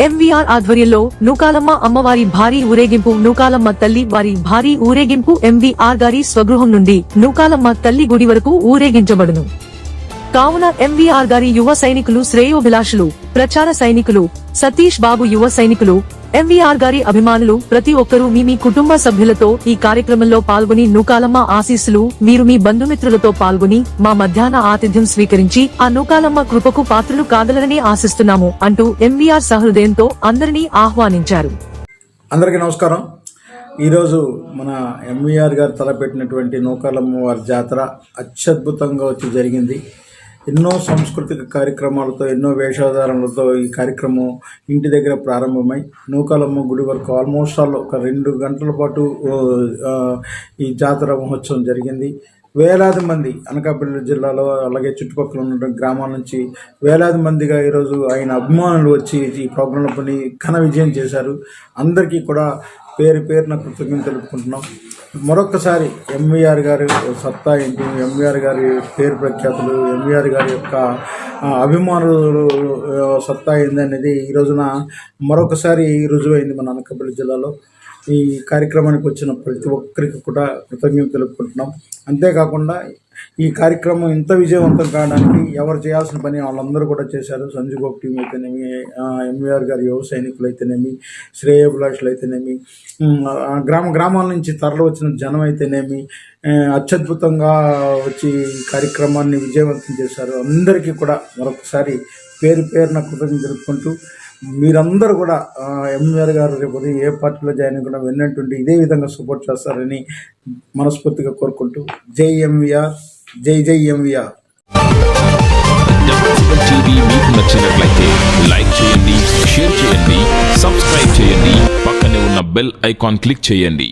MVR ఆధ్వర్యంలో నూకాలమ్మ అమ్మవారి భారీ ఊరేగింపు నూకాలమ్మ తల్లి వారి భారీ ఊరేగింపు ఎంవీఆర్ గారి స్వగృహం నుండి నూకాలమ్మ తల్లి గుడి వరకు ఊరేగించబడును. కావున ఎంవీఆర్ గారి యువ సైనికులు శ్రేయోభిలాషులు ప్రచార సైనికులు సతీష్ బాబు యువ సైనికులు ఎంవీఆర్ గారి అభిమానులు ప్రతి ఒక్కరూ మీ మీ కుటుంబ సభ్యులతో ఈ కార్యక్రమంలో పాల్గొని నూకాలమ్మ ఆశీస్సులు మీరు మీ బంధుమిత్రులతో పాల్గొని మా మధ్యాహ్న ఆతిథ్యం స్వీకరించి ఆ నూకాలమ్మ కృపకు పాత్రలు కాగలరని ఆశిస్తున్నాము అంటూ ఎంవీఆర్ సహృదయంతో అందరినీ ఆహ్వానించారు. అందరికీ నమస్కారం. ఈరోజు మన ఎంవీఆర్ గారు తలపెట్టినటువంటి నూకాలమ్మ వారి జాతర అత్యద్భుతంగా వచ్చి జరిగింది. ఎన్నో సాంస్కృతిక కార్యక్రమాలతో ఎన్నో వేషాధారణలతో ఈ కార్యక్రమం ఇంటి దగ్గర ప్రారంభమై నూకాలమ్మ గుడి వరకు ఆల్మోస్ట్ ఆల్ ఒక రెండు గంటల పాటు ఈ జాతర మహోత్సవం జరిగింది. వేలాది మంది అనకాపల్లి జిల్లాలో అలాగే చుట్టుపక్కల ఉన్న గ్రామాల నుంచి వేలాది మందిగా ఈరోజు ఆయన అభిమానులు వచ్చి ఈ ప్రోగ్రాంలో పని ఘన విజయం చేశారు. అందరికీ కూడా పేరు పేరున కృతజ్ఞత తెలుపుకుంటున్నాం. మరొకసారి ఎంవీఆర్ గారి సత్తా ఏంటి? ఎంవీఆర్ గారి పేరు ప్రఖ్యాతులు ఎంవీఆర్ గారి యొక్క అభిమానులు సత్తా ఏంది అనేది ఈ రోజున మరొకసారి రుజువైంది మన అనకాపల్లి జిల్లాలో. ఈ కార్యక్రమానికి వచ్చిన ప్రతి ఒక్కరికి కూడా కృతజ్ఞతలు తెలుపుకుంటున్నాం. అంతేకాకుండా ఈ కార్యక్రమం ఇంత విజయవంతం కావడానికి ఎవరు చేయాల్సిన పని వాళ్ళందరూ కూడా చేశారు. సంజు గోప్ టీం అయితేనేమి ఎంవీఆర్ గారి యువ సైనికులు అయితేనేమి శ్రేయభిలాషులు అయితేనేమి గ్రామ గ్రామాల నుంచి తరలి వచ్చిన జనం అయితేనేమి అత్యద్భుతంగా వచ్చి కార్యక్రమాన్ని విజయవంతం చేశారు. అందరికీ కూడా మరొకసారి పేరు పేరున కృతజ్ఞతలు తెలుపుకుంటూ మీరందరూ కూడా ఎంఆర్ గారు రేపు ఏ పార్టీలో జాయిన్ కూడా విన్నట్టుండి ఇదే విధంగా సపోర్ట్ చేస్తారని మనస్ఫూర్తిగా కోరుకుంటూ జై ఎంవిఆర్ జై జై ఎంవిఆర్. టీవీ మీకు నచ్చినట్లయితే లైక్ చేయండి షేర్ చేయండి సబ్స్క్రైబ్ చేయండి పక్కనే ఉన్న బెల్ ఐకాన్ క్లిక్ చేయండి.